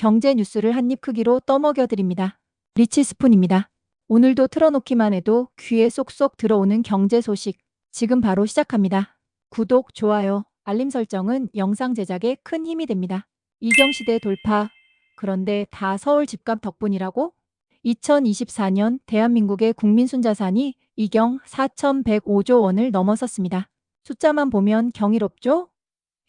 경제 뉴스를 한입 크기로 떠먹여 드립니다. 리치 스푼입니다. 오늘도 틀어놓기만 해도 귀에 쏙쏙 들어오는 경제 소식. 지금 바로 시작합니다. 구독, 좋아요, 알림 설정은 영상 제작에 큰 힘이 됩니다. 이경시대 돌파. 그런데 다 서울 집값 덕분이라고? 2024년 대한민국의 국민 순자산이 이경 4,105조 원을 넘어섰습니다. 숫자만 보면 경이롭죠?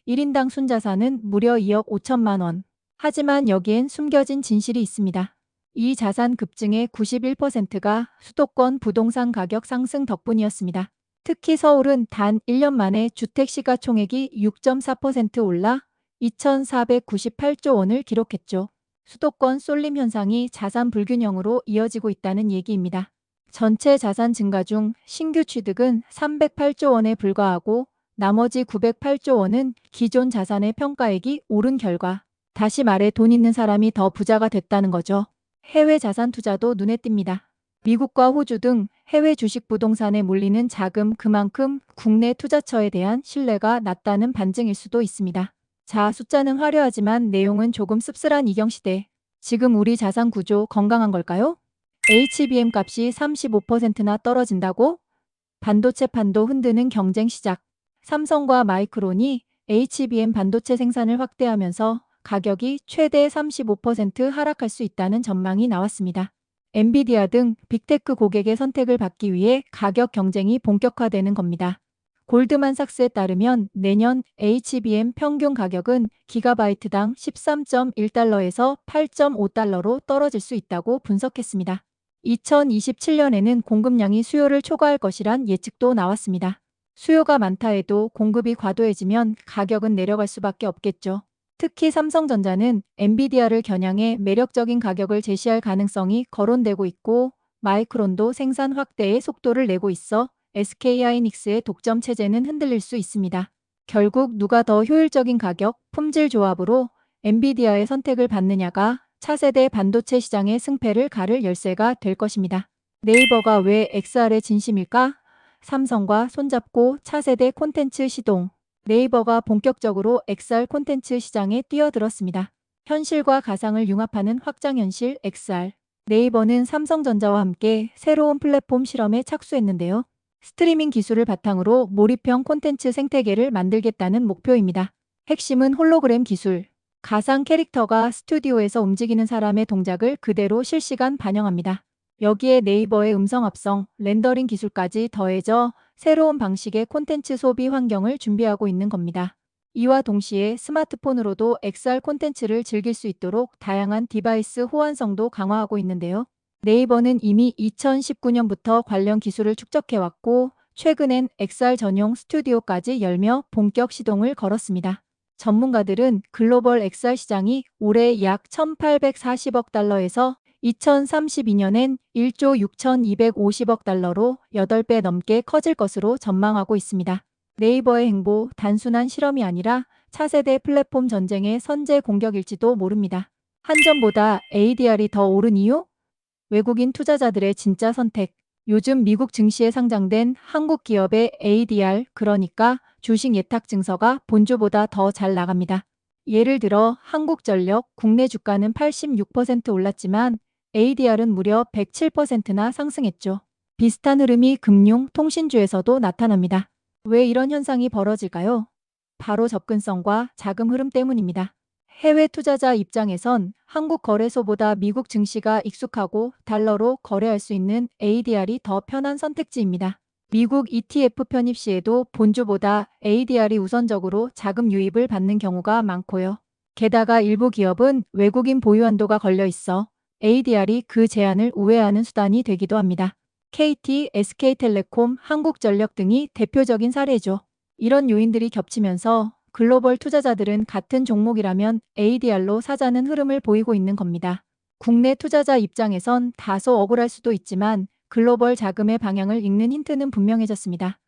1인당 순자산은 무려 2억 5천만 원. 하지만 여기엔 숨겨진 진실이 있습니다. 이 자산 급증의 91%가 수도권 부동산 가격 상승 덕분이었습니다. 특히 서울은 단 1년 만에 주택 시가총액이 6.4% 올라 2,498조 원을 기록했죠. 수도권 쏠림 현상이 자산 불균형으로 이어지고 있다는 얘기입니다. 전체 자산 증가 중 신규 취득은 308조 원에 불과하고 나머지 908조 원은 기존 자산의 평가액이 오른 결과 다시 말해 돈 있는 사람이 더 부자가 됐다는 거죠. 해외 자산 투자도 눈에 띕니다. 미국과 호주 등 해외 주식 부동산에 몰리는 자금 그만큼 국내 투자처에 대한 신뢰가 낮다는 반증일 수도 있습니다. 자, 숫자는 화려하지만 내용은 조금 씁쓸한 이경 시대. 지금 우리 자산 구조 건강한 걸까요? HBM 값이 35%나 떨어진다고? 반도체 판도 흔드는 경쟁 시작. 삼성과 마이크론이 HBM 반도체 생산을 확대하면서 가격이 최대 35% 하락할 수 있다는 전망이 나왔습니다. 엔비디아 등 빅테크 고객의 선택을 받기 위해 가격 경쟁이 본격화되는 겁니다. 골드만삭스에 따르면 내년 HBM 평균 가격은 기가바이트당 13.1달러에서 8.5달러로 떨어질 수 있다고 분석했습니다. 2027년에는 공급량이 수요를 초과할 것이란 예측도 나왔습니다. 수요가 많다 해도 공급이 과도해지면 가격은 내려갈 수밖에 없겠죠. 특히 삼성전자는 엔비디아를 겨냥해 매력적인 가격을 제시할 가능성이 거론되고 있고 마이크론도 생산 확대에 속도를 내고 있어 SK하이닉스의 독점 체제는 흔들릴 수 있습니다. 결국 누가 더 효율적인 가격, 품질 조합으로 엔비디아의 선택을 받느냐가 차세대 반도체 시장의 승패를 가를 열쇠가 될 것입니다. 네이버가 왜 XR의 진심일까? 삼성과 손잡고 차세대 콘텐츠 시동. 네이버가 본격적으로 XR 콘텐츠 시장에 뛰어들었습니다. 현실과 가상을 융합하는 확장현실 XR. 네이버는 삼성전자와 함께 새로운 플랫폼 실험에 착수했는데요. 스트리밍 기술을 바탕으로 몰입형 콘텐츠 생태계를 만들겠다는 목표입니다. 핵심은 홀로그램 기술. 가상 캐릭터가 스튜디오에서 움직이는 사람의 동작을 그대로 실시간 반영합니다. 여기에 네이버의 음성 합성, 렌더링 기술까지 더해져 새로운 방식의 콘텐츠 소비 환경을 준비하고 있는 겁니다. 이와 동시에 스마트폰으로도 XR 콘텐츠를 즐길 수 있도록 다양한 디바이스 호환성도 강화하고 있는데요. 네이버는 이미 2019년부터 관련 기술을 축적해왔고 최근엔 XR 전용 스튜디오까지 열며 본격 시동을 걸었습니다. 전문가들은 글로벌 XR 시장이 올해 약 1,840억 달러에서 2032년엔 1조 6,250억 달러로 8배 넘게 커질 것으로 전망하고 있습니다. 네이버의 행보 단순한 실험이 아니라 차세대 플랫폼 전쟁의 선제 공격일지도 모릅니다. 한전보다 ADR이 더 오른 이유? 외국인 투자자들의 진짜 선택. 요즘 미국 증시에 상장된 한국 기업의 ADR, 그러니까 주식 예탁 증서가 본주보다 더 잘 나갑니다. 예를 들어 한국전력 국내 주가는 86% 올랐지만 ADR은 무려 107%나 상승했죠. 비슷한 흐름이 금융, 통신주에서도 나타납니다. 왜 이런 현상이 벌어질까요? 바로 접근성과 자금 흐름 때문입니다. 해외 투자자 입장에선 한국 거래소보다 미국 증시가 익숙하고 달러로 거래할 수 있는 ADR이 더 편한 선택지입니다. 미국 ETF 편입 시에도 본주보다 ADR이 우선적으로 자금 유입을 받는 경우가 많고요. 게다가 일부 기업은 외국인 보유 한도가 걸려 있어 ADR이 그 제한을 우회하는 수단이 되기도 합니다. KT, SK텔레콤, 한국전력 등이 대표적인 사례죠. 이런 요인들이 겹치면서 글로벌 투자자들은 같은 종목이라면 ADR로 사자는 흐름을 보이고 있는 겁니다. 국내 투자자 입장에선 다소 억울할 수도 있지만 글로벌 자금의 방향을 읽는 힌트는 분명해졌습니다.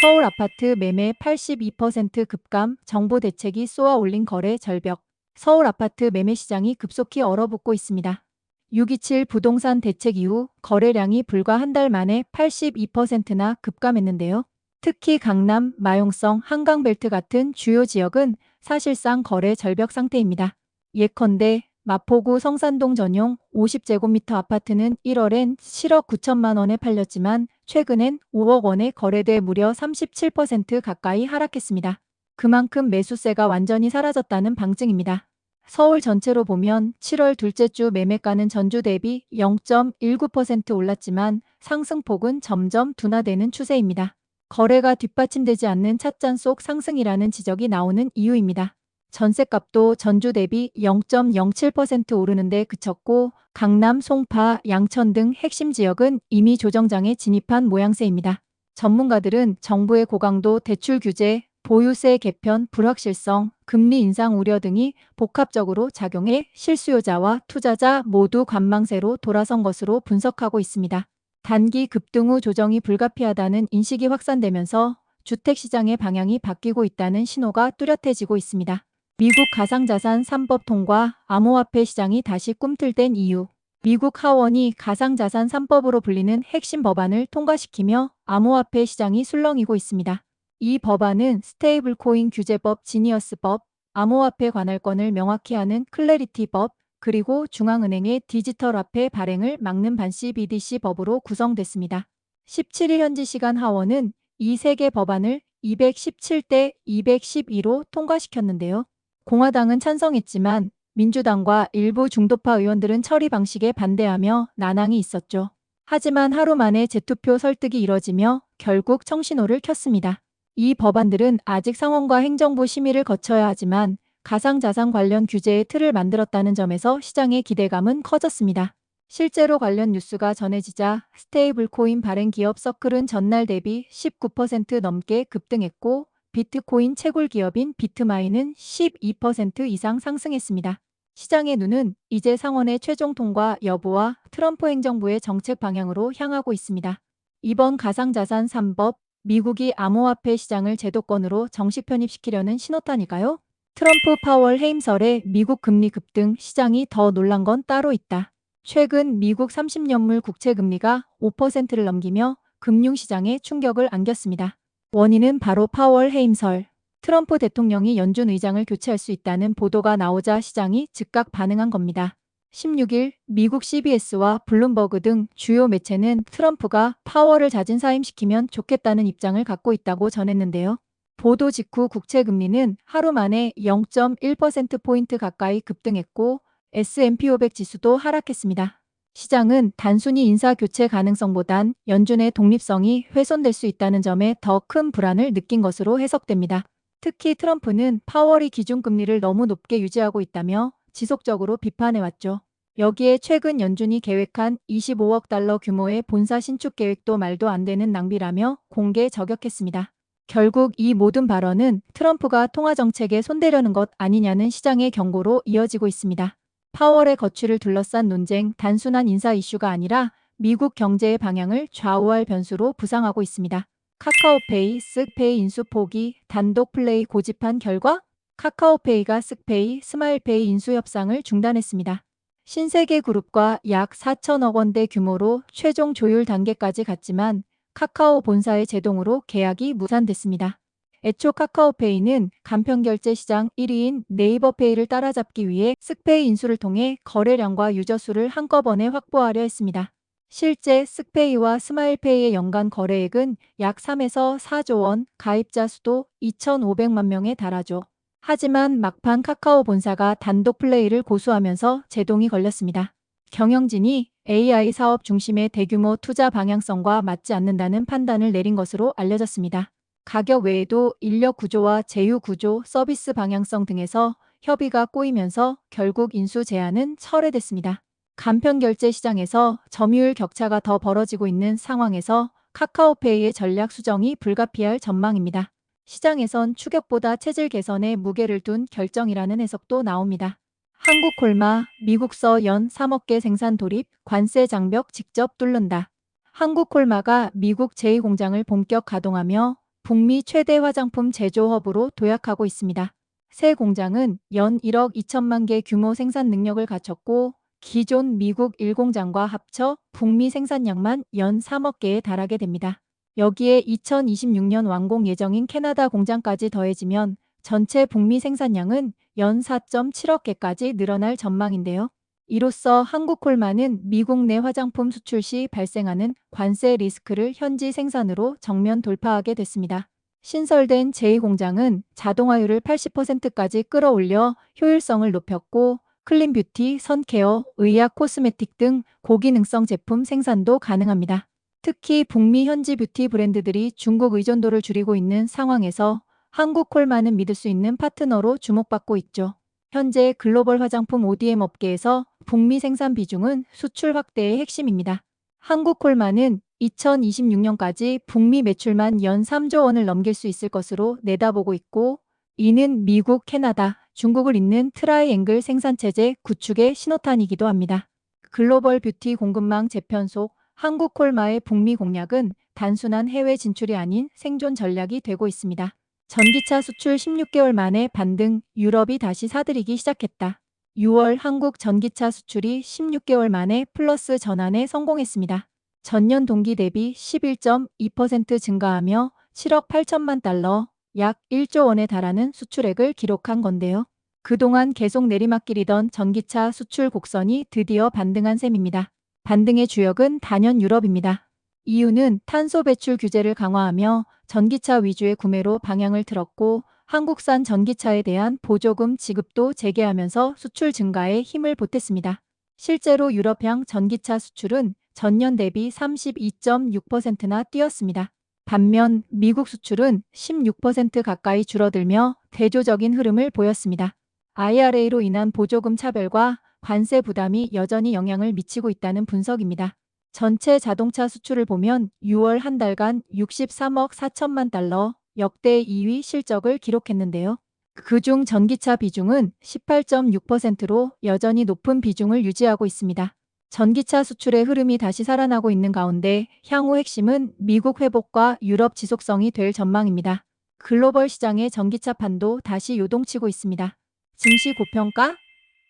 서울 아파트 매매 82% 급감, 정부 대책이 쏘아 올린 거래 절벽. 서울 아파트 매매 시장이 급속히 얼어붙고 있습니다. 627 부동산 대책 이후 거래량이 불과 한 달 만에 82%나 급감했는데요. 특히 강남, 마용성, 한강벨트 같은 주요 지역은 사실상 거래 절벽 상태입니다. 예컨대 마포구 성산동 전용 50제곱미터 아파트는 1월엔 7억 9천만 원에 팔렸지만 최근엔 5억 원에 거래돼 무려 37% 가까이 하락했습니다. 그만큼 매수세가 완전히 사라졌다는 방증입니다. 서울 전체로 보면 7월 둘째 주 매매가는 전주 대비 0.19% 올랐지만 상승폭은 점점 둔화되는 추세입니다. 거래가 뒷받침되지 않는 찻잔 속 상승이라는 지적이 나오는 이유입니다. 전셋값도 전주 대비 0.07% 오르는데 그쳤고 강남, 송파, 양천 등 핵심 지역은 이미 조정장에 진입한 모양새입니다. 전문가들은 정부의 고강도 대출 규제, 보유세 개편 불확실성, 금리 인상 우려 등이 복합적으로 작용해 실수요자와 투자자 모두 관망세로 돌아선 것으로 분석하고 있습니다. 단기 급등 후 조정이 불가피하다는 인식이 확산되면서 주택시장의 방향이 바뀌고 있다는 신호가 뚜렷해지고 있습니다. 미국 가상자산 3법 통과 암호화폐 시장이 다시 꿈틀댄 이유 미국 하원이 가상자산 3법으로 불리는 핵심 법안을 통과시키며 암호화폐 시장이 술렁이고 있습니다. 이 법안은 스테이블 코인 규제법 지니어스법, 암호화폐 관할권을 명확히 하는 클래리티법, 그리고 중앙은행의 디지털 화폐 발행을 막는 반시 BDC 법으로 구성됐습니다. 17일 현지 시간 하원은 이 세 개 법안을 217대 212로 통과시켰는데요. 공화당은 찬성했지만 민주당과 일부 중도파 의원들은 처리 방식에 반대하며 난항이 있었죠. 하지만 하루 만에 재투표 설득이 이뤄지며 결국 청신호를 켰습니다. 이 법안들은 아직 상원과 행정부 심의를 거쳐야 하지만 가상자산 관련 규제의 틀을 만들었다는 점에서 시장의 기대감은 커졌습니다. 실제로 관련 뉴스가 전해지자 스테이블 코인 발행 기업 서클은 전날 대비 19% 넘게 급등했고 비트코인 채굴 기업인 비트마인은 12% 이상 상승했습니다. 시장의 눈은 이제 상원의 최종 통과 여부와 트럼프 행정부의 정책 방향으로 향하고 있습니다. 이번 가상자산 3법, 미국이 암호화폐 시장을 제도권으로 정식 편입시키려는 신호탄일까요? 트럼프 파월 해임설에 미국 금리 급등 시장이 더 놀란 건 따로 있다. 최근 미국 30년물 국채 금리가 5%를 넘기며 금융시장에 충격을 안겼습니다. 원인은 바로 파월 해임설. 트럼프 대통령이 연준 의장을 교체할 수 있다는 보도가 나오자 시장이 즉각 반응한 겁니다. 16일 미국 CBS와 블룸버그 등 주요 매체는 트럼프가 파월을 자진 사임시키면 좋겠다는 입장을 갖고 있다고 전했는데요. 보도 직후 국채 금리는 하루 만에 0.1%포인트 가까이 급등했고 S&P 500 지수도 하락했습니다. 시장은 단순히 인사 교체 가능성보단 연준의 독립성이 훼손될 수 있다는 점에 더 큰 불안을 느낀 것으로 해석됩니다. 특히 트럼프는 파월이 기준금리를 너무 높게 유지하고 있다며 지속적으로 비판해왔죠. 여기에 최근 연준이 계획한 25억 달러 규모의 본사 신축 계획도 말도 안 되는 낭비라며 공개 저격했습니다. 결국 이 모든 발언은 트럼프가 통화 정책에 손대려는 것 아니냐는 시장의 경고로 이어지고 있습니다. 파월의 거취를 둘러싼 논쟁 단순한 인사 이슈가 아니라 미국 경제의 방향을 좌우할 변수로 부상하고 있습니다. 카카오페이, 쓱페이 인수 포기, 단독 플레이 고집한 결과 카카오페이가 쓱페이, 스마일페이 인수 협상을 중단했습니다. 신세계 그룹과 약 4천억 원대 규모로 최종 조율 단계까지 갔지만 카카오 본사의 제동으로 계약이 무산됐습니다. 애초 카카오페이는 간편결제 시장 1위인 네이버페이를 따라잡기 위해 쓱페이 인수를 통해 거래량과 유저 수를 한꺼번에 확보하려 했습니다. 실제 쓱페이와 스마일페이의 연간 거래액은 약 3에서 4조 원, 가입자 수도 2,500만 명에 달하죠. 하지만 막판 카카오 본사가 단독 플레이를 고수하면서 제동이 걸렸습니다. 경영진이 AI 사업 중심의 대규모 투자 방향성과 맞지 않는다는 판단을 내린 것으로 알려졌습니다. 가격 외에도 인력 구조와 제휴 구조, 서비스 방향성 등에서 협의가 꼬이면서 결국 인수 제한은 철회됐습니다. 간편 결제 시장에서 점유율 격차가 더 벌어지고 있는 상황에서 카카오페이의 전략 수정이 불가피할 전망입니다. 시장에선 추격보다 체질 개선에 무게를 둔 결정이라는 해석도 나옵니다. 한국 콜마, 미국서 연 3억 개 생산 돌입, 관세 장벽 직접 뚫는다. 한국 콜마가 미국 제2공장을 본격 가동하며 북미 최대 화장품 제조 허브로 도약하고 있습니다. 새 공장은 연 1억 2천만 개 규모 생산 능력을 갖췄고 기존 미국 1공장과 합쳐 북미 생산량만 연 3억 개에 달하게 됩니다. 여기에 2026년 완공 예정인 캐나다 공장까지 더해지면 전체 북미 생산량은 연 4.7억 개까지 늘어날 전망인데요. 이로써 한국콜마는 미국 내 화장품 수출 시 발생하는 관세 리스크를 현지 생산으로 정면 돌파하게 됐습니다. 신설된 제2공장은 자동화율을 80%까지 끌어올려 효율성을 높였고 클린 뷰티, 선케어, 의약, 코스메틱 등 고기능성 제품 생산도 가능합니다. 특히 북미 현지 뷰티 브랜드들이 중국 의존도를 줄이고 있는 상황에서 한국콜마는 믿을 수 있는 파트너로 주목받고 있죠. 현재 글로벌 화장품 ODM 업계에서 북미 생산 비중은 수출 확대의 핵심입니다. 한국콜마는 2026년까지 북미 매출만 연 3조 원을 넘길 수 있을 것으로 내다보고 있고 이는 미국, 캐나다, 중국을 잇는 트라이앵글 생산체제 구축의 신호탄이기도 합니다. 글로벌 뷰티 공급망 재편 속 한국 콜마의 북미 공략은 단순한 해외 진출이 아닌 생존 전략이 되고 있습니다. 전기차 수출 16개월 만에 반등, 유럽이 다시 사들이기 시작했다. 6월 한국 전기차 수출이 16개월 만에 플러스 전환에 성공했습니다. 전년 동기 대비 11.2% 증가하며 7억 8천만 달러, 약 1조 원에 달하는 수출액을 기록한 건데요. 그동안 계속 내리막길이던 전기차 수출 곡선이 드디어 반등한 셈입니다. 반등의 주역은 단연 유럽입니다. 이유는 탄소 배출 규제를 강화하며 전기차 위주의 구매로 방향을 틀었고 한국산 전기차에 대한 보조금 지급도 재개하면서 수출 증가에 힘을 보탰습니다. 실제로 유럽향 전기차 수출은 전년 대비 32.6%나 뛰었습니다. 반면 미국 수출은 16% 가까이 줄어들며 대조적인 흐름을 보였습니다. IRA로 인한 보조금 차별과 관세 부담이 여전히 영향을 미치고 있다는 분석입니다. 전체 자동차 수출을 보면 6월 한 달간 63억 4천만 달러 역대 2위 실적을 기록했는데요. 그중 전기차 비중은 18.6%로 여전히 높은 비중을 유지하고 있습니다. 전기차 수출의 흐름이 다시 살아나고 있는 가운데 향후 핵심은 미국 회복과 유럽 지속성이 될 전망입니다. 글로벌 시장의 전기차 판도 다시 요동치고 있습니다. 증시 고평가?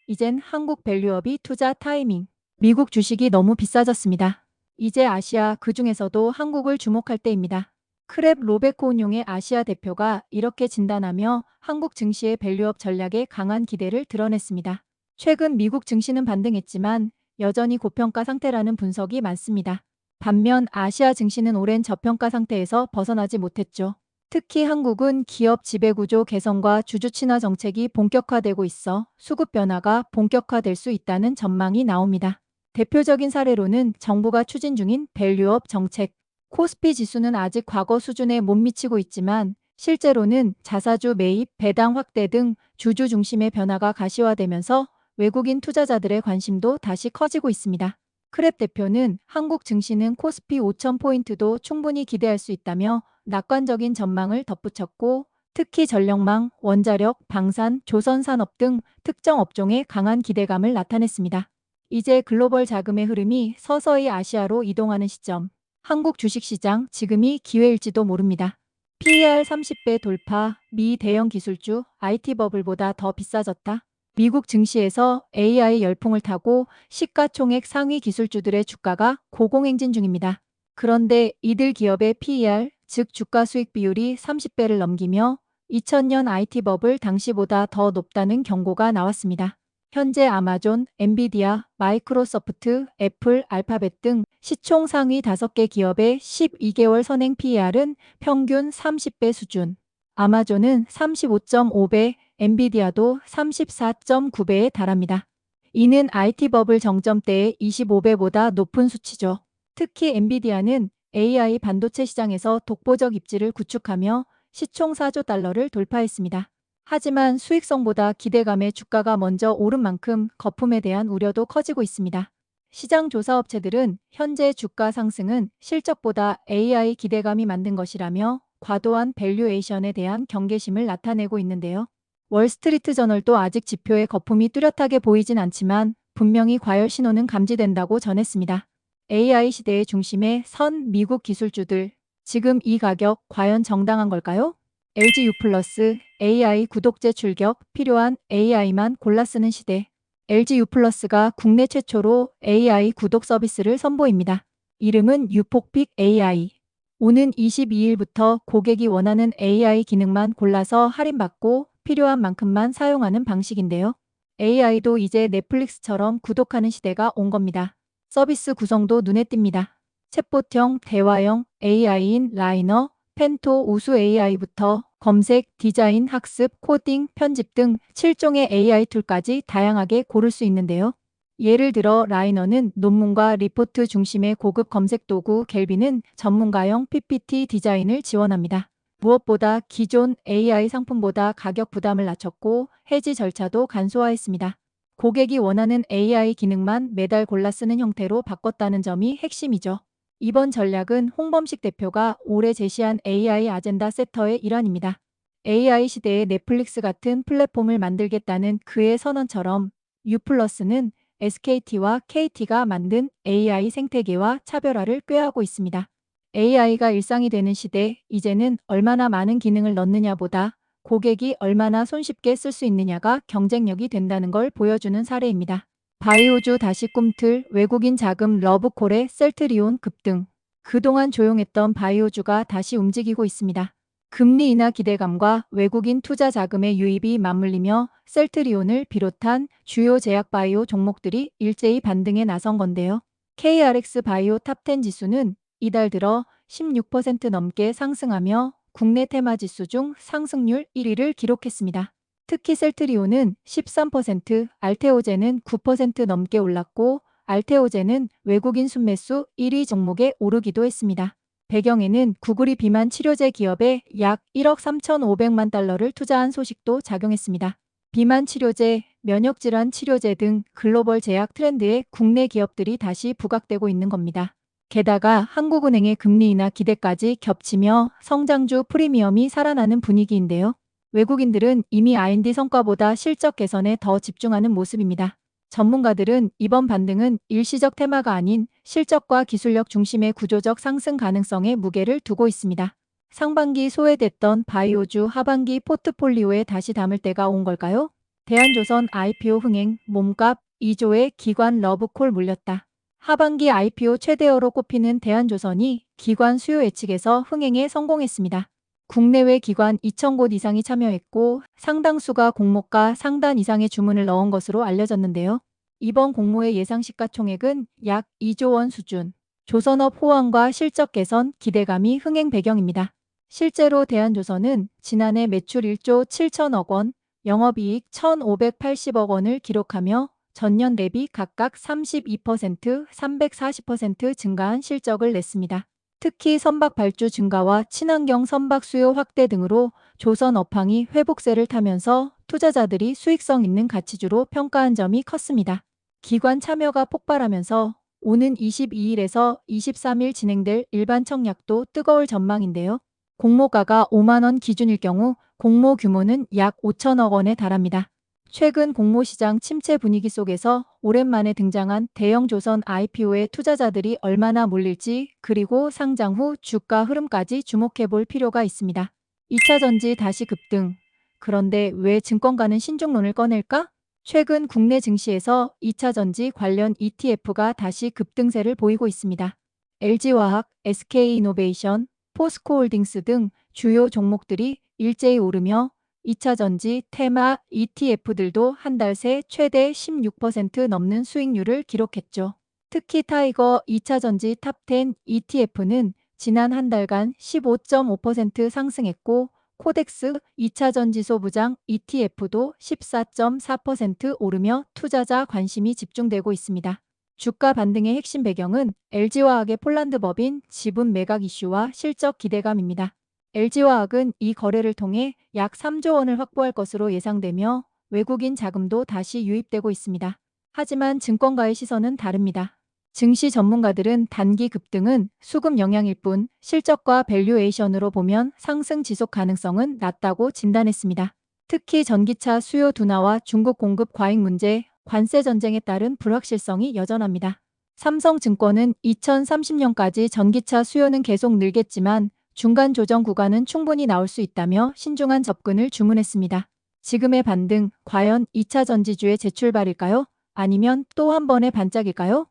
이젠 한국 밸류업이 투자 타이밍. 미국 주식이 너무 비싸졌습니다. 이제 아시아 그 중에서도 한국을 주목할 때입니다. 크랩 로베코운용의 아시아 대표가 이렇게 진단하며 한국 증시의 밸류업 전략에 강한 기대를 드러냈습니다. 최근 미국 증시는 반등했지만 여전히 고평가 상태라는 분석이 많습니다. 반면 아시아 증시는 오랜 저평가 상태에서 벗어나지 못했죠. 특히 한국은 기업 지배구조 개선과 주주 친화 정책이 본격화되고 있어 수급 변화가 본격화될 수 있다는 전망이 나옵니다. 대표적인 사례로는 정부가 추진 중인 밸류업 정책, 코스피 지수는 아직 과거 수준에 못 미치고 있지만 실제로는 자사주 매입, 배당 확대 등 주주 중심의 변화가 가시화되면서 외국인 투자자들의 관심도 다시 커지고 있습니다. 크랩 대표는 한국 증시는 코스피 5,000포인트도 충분히 기대할 수 있다며 낙관적인 전망을 덧붙였고 특히 전력망, 원자력, 방산, 조선산업 등 특정 업종에 강한 기대감을 나타냈습니다. 이제 글로벌 자금의 흐름이 서서히 아시아로 이동하는 시점. 한국 주식시장 지금이 기회일지도 모릅니다. PER 30배 돌파, 미 대형 기술주, IT 버블보다 더 비싸졌다. 미국 증시에서 AI 열풍을 타고 시가총액 상위 기술주들의 주가가 고공행진 중입니다. 그런데 이들 기업의 PER, 즉 주가 수익 비율이 30배를 넘기며 2000년 IT 버블 당시보다 더 높다는 경고가 나왔습니다. 현재 아마존, 엔비디아, 마이크로소프트, 애플, 알파벳 등 시총 상위 5개 기업의 12개월 선행 PER은 평균 30배 수준. 아마존은 35.5배, 엔비디아도 34.9배에 달합니다. 이는 IT 버블 정점 때의 25배보다 높은 수치죠. 특히 엔비디아는 AI 반도체 시장에서 독보적 입지를 구축하며 시총 4조 달러를 돌파했습니다. 하지만 수익성보다 기대감에 주가가 먼저 오른 만큼 거품에 대한 우려도 커지고 있습니다. 시장 조사 업체들은 현재 주가 상승은 실적보다 AI 기대감이 만든 것이라며 과도한 밸류에이션에 대한 경계심을 나타내고 있는데요. 월스트리트 저널도 아직 지표의 거품이 뚜렷하게 보이진 않지만 분명히 과열 신호는 감지된다고 전했습니다. AI 시대의 중심에 선 미국 기술주들. 지금 이 가격 과연 정당한 걸까요? LG U 플러스 AI 구독제 출격 필요한 AI만 골라 쓰는 시대. LG U 플러스가 국내 최초로 AI 구독 서비스를 선보입니다. 이름은 유폭픽 AI. 오는 22일부터 고객이 원하는 AI 기능만 골라서 할인받고 필요한 만큼만 사용하는 방식인데요. AI도 이제 넷플릭스처럼 구독하는 시대가 온 겁니다. 서비스 구성도 눈에 띕니다. 챗봇형, 대화형, AI인 라이너, 펜토, 우수 AI부터 검색, 디자인, 학습, 코딩, 편집 등 7종의 AI 툴까지 다양하게 고를 수 있는데요. 예를 들어 라이너는 논문과 리포트 중심의 고급 검색 도구, 갤비는 전문가용 PPT 디자인을 지원합니다. 무엇보다 기존 AI 상품보다 가격 부담을 낮췄고 해지 절차도 간소화했습니다. 고객이 원하는 AI 기능만 매달 골라 쓰는 형태로 바꿨다는 점이 핵심이죠. 이번 전략은 홍범식 대표가 올해 제시한 AI 아젠다 세터의 일환입니다. AI 시대에 넷플릭스 같은 플랫폼을 만들겠다는 그의 선언처럼 U+는 SKT와 KT가 만든 AI 생태계와 차별화를 꾀하고 있습니다. AI가 일상이 되는 시대, 이제는 얼마나 많은 기능을 넣느냐보다 고객이 얼마나 손쉽게 쓸 수 있느냐가 경쟁력이 된다는 걸 보여주는 사례입니다. 바이오주 다시 꿈틀, 외국인 자금 러브콜의 셀트리온 급등. 그동안 조용했던 바이오주가 다시 움직이고 있습니다. 금리 인하 기대감과 외국인 투자 자금의 유입이 맞물리며 셀트리온을 비롯한 주요 제약 바이오 종목들이 일제히 반등에 나선 건데요. KRX 바이오 탑10 지수는 이달 들어 16% 넘게 상승하며 국내 테마 지수 중 상승률 1위를 기록했습니다. 특히 셀트리온은 13%, 알테오제는 9% 넘게 올랐고 알테오제는 외국인 순매수 1위 종목에 오르기도 했습니다. 배경에는 구글이 비만 치료제 기업에 약 1억 3,500만 달러를 투자한 소식도 작용했습니다. 비만 치료제, 면역질환 치료제 등 글로벌 제약 트렌드에 국내 기업들이 다시 부각되고 있는 겁니다. 게다가 한국은행의 금리 인하 기대까지 겹치며 성장주 프리미엄이 살아나는 분위기인데요. 외국인들은 이미 R&D 성과보다 실적 개선에 더 집중하는 모습입니다. 전문가들은 이번 반등은 일시적 테마가 아닌 실적과 기술력 중심의 구조적 상승 가능성에 무게를 두고 있습니다. 상반기 소외됐던 바이오주 하반기 포트폴리오에 다시 담을 때가 온 걸까요? 대한조선 IPO 흥행, 몸값 2조의 기관 러브콜 물렸다. 하반기 IPO 최대어로 꼽히는 대한조선이 기관 수요 예측에서 흥행에 성공했습니다. 국내외 기관 2,000곳 이상이 참여했고 상당수가 공모가 상단 이상의 주문을 넣은 것으로 알려졌는데요. 이번 공모의 예상 시가총액은 약 2조 원 수준. 조선업 호황과 실적 개선 기대감이 흥행 배경입니다. 실제로 대한조선은 지난해 매출 1조 7천억 원, 영업이익 1,580억 원을 기록하며 전년 대비 각각 32%, 340% 증가한 실적을 냈습니다. 특히 선박 발주 증가와 친환경 선박 수요 확대 등으로 조선 업황이 회복세를 타면서 투자자들이 수익성 있는 가치주로 평가한 점이 컸습니다. 기관 참여가 폭발하면서 오는 22일에서 23일 진행될 일반 청약도 뜨거울 전망인데요. 공모가가 5만원 기준일 경우 공모 규모는 약 5천억 원에 달합니다. 최근 공모시장 침체 분위기 속에서 오랜만에 등장한 대형 조선 IPO에 투자자들이 얼마나 몰릴지 그리고 상장 후 주가 흐름까지 주목해 볼 필요가 있습니다. 2차 전지 다시 급등. 그런데 왜 증권가는 신중론을 꺼낼까? 최근 국내 증시에서 2차 전지 관련 ETF가 다시 급등세를 보이고 있습니다. LG화학, SK이노베이션, 포스코홀딩스 등 주요 종목들이 일제히 오르며 2차 전지, 테마, ETF들도 한 달 새 최대 16% 넘는 수익률을 기록했죠. 특히 타이거 2차 전지 탑10 ETF는 지난 한 달간 15.5% 상승했고 코덱스 2차 전지 소 부장 ETF도 14.4% 오르며 투자자 관심이 집중되고 있습니다. 주가 반등의 핵심 배경은 LG화학의 폴란드 법인 지분 매각 이슈와 실적 기대감입니다. LG화학은 이 거래를 통해 약 3조 원을 확보할 것으로 예상되며 외국인 자금도 다시 유입되고 있습니다. 하지만 증권가의 시선은 다릅니다. 증시 전문가들은 단기 급등은 수급 영향일 뿐 실적과 밸류에이션으로 보면 상승 지속 가능성은 낮다고 진단했습니다. 특히 전기차 수요 둔화와 중국 공급 과잉 문제, 관세 전쟁에 따른 불확실성이 여전합니다. 삼성증권은 2030년까지 전기차 수요는 계속 늘겠지만 중간 조정 구간은 충분히 나올 수 있다며 신중한 접근을 주문했습니다. 지금의 반등, 과연 2차 전지주의 재출발일까요? 아니면 또 한 번의 반짝일까요?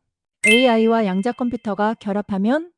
AI와 양자 컴퓨터가 결합하면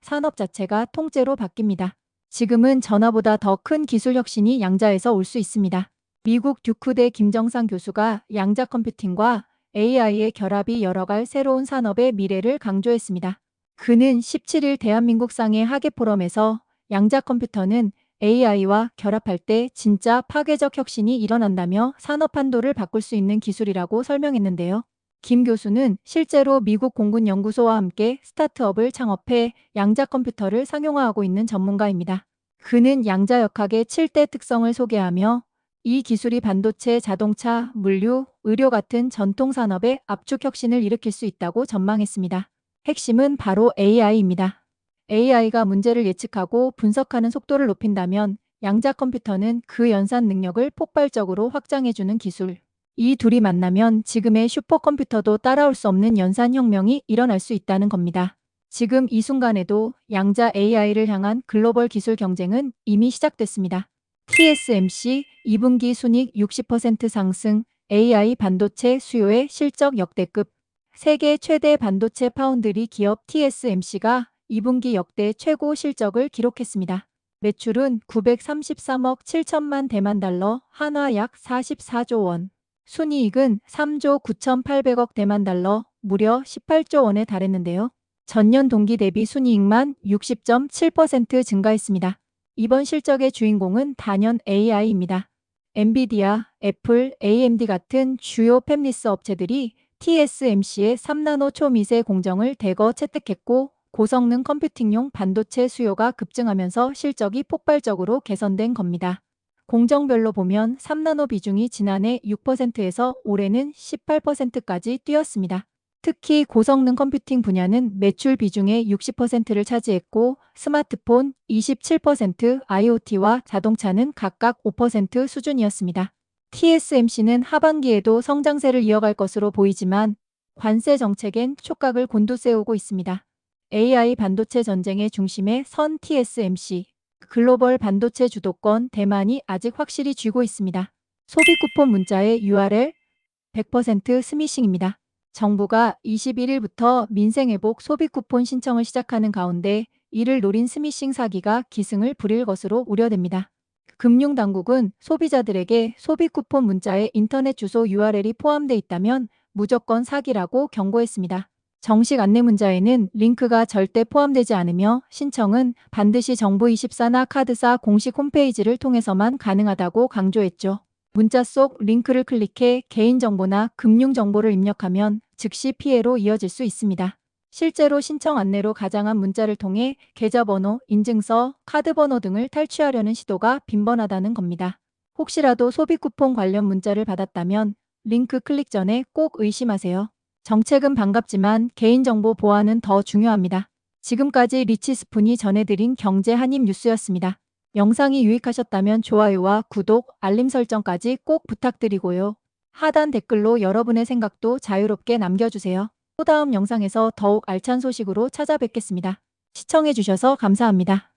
산업 자체가 통째로 바뀝니다. 지금은 전화보다 더 큰 기술 혁신이 양자에서 올 수 있습니다. 미국 듀크대 김정상 교수가 양자 컴퓨팅과 AI의 결합이 열어갈 새로운 산업의 미래를 강조했습니다. 그는 17일 대한민국상의 하계 포럼에서 양자 컴퓨터는 AI와 결합할 때 진짜 파괴적 혁신이 일어난다며 산업 판도를 바꿀 수 있는 기술이라고 설명했는데요. 김 교수는 실제로 미국 공군 연구소와 함께 스타트업을 창업해 양자 컴퓨터를 상용화하고 있는 전문가입니다. 그는 양자 역학의 7대 특성을 소개하며 이 기술이 반도체, 자동차, 물류, 의료 같은 전통 산업의 압축 혁신을 일으킬 수 있다고 전망했습니다. 핵심은 바로 AI입니다. AI가 문제를 예측하고 분석하는 속도를 높인다면 양자 컴퓨터는 그 연산 능력을 폭발적으로 확장해주는 기술. 이 둘이 만나면 지금의 슈퍼컴퓨터도 따라올 수 없는 연산 혁명이 일어날 수 있다는 겁니다. 지금 이 순간에도 양자 AI를 향한 글로벌 기술 경쟁은 이미 시작됐습니다. TSMC 2분기 순익 60% 상승, AI 반도체 수요의 실적 역대급. 세계 최대 반도체 파운드리 기업 TSMC가 2분기 역대 최고 실적을 기록했습니다. 매출은 933억 7천만 대만 달러, 한화 약 44조 원. 순이익은 3조 9,800억 대만 달러, 무려 18조 원에 달했는데요. 전년 동기 대비 순이익만 60.7% 증가했습니다. 이번 실적의 주인공은 단연 AI입니다. 엔비디아, 애플, AMD 같은 주요 팹리스 업체들이 TSMC의 3나노 초미세 공정을 대거 채택했고 고성능 컴퓨팅용 반도체 수요가 급증하면서 실적이 폭발적으로 개선된 겁니다. 공정별로 보면 3나노 비중이 지난해 6%에서 올해는 18%까지 뛰었습니다. 특히 고성능 컴퓨팅 분야는 매출 비중의 60%를 차지했고 스마트폰 27%, IoT와 자동차는 각각 5% 수준이었습니다. TSMC는 하반기에도 성장세를 이어갈 것으로 보이지만 관세 정책엔 촉각을 곤두세우고 있습니다. AI 반도체 전쟁의 중심에 선 TSMC, 글로벌 반도체 주도권 대만이 아직 확실히 쥐고 있습니다. 소비 쿠폰 문자의 URL 100% 스미싱입니다. 정부가 21일부터 민생회복 소비 쿠폰 신청을 시작하는 가운데 이를 노린 스미싱 사기가 기승을 부릴 것으로 우려됩니다. 금융당국은 소비자들에게 소비 쿠폰 문자에 인터넷 주소 URL이 포함돼 있다면 무조건 사기라고 경고했습니다. 정식 안내 문자에는 링크가 절대 포함되지 않으며 신청은 반드시 정부24나 카드사 공식 홈페이지를 통해서만 가능하다고 강조했죠. 문자 속 링크를 클릭해 개인정보나 금융정보를 입력하면 즉시 피해로 이어질 수 있습니다. 실제로 신청 안내로 가장한 문자를 통해 계좌번호, 인증서, 카드번호 등을 탈취하려는 시도가 빈번하다는 겁니다. 혹시라도 소비 쿠폰 관련 문자를 받았다면 링크 클릭 전에 꼭 의심하세요. 정책은 반갑지만 개인정보 보안은 더 중요합니다. 지금까지 리치스푼이 전해드린 경제 한입 뉴스였습니다. 영상이 유익하셨다면 좋아요와 구독, 알림 설정까지 꼭 부탁드리고요. 하단 댓글로 여러분의 생각도 자유롭게 남겨주세요. 또 다음 영상에서 더욱 알찬 소식으로 찾아뵙겠습니다. 시청해주셔서 감사합니다.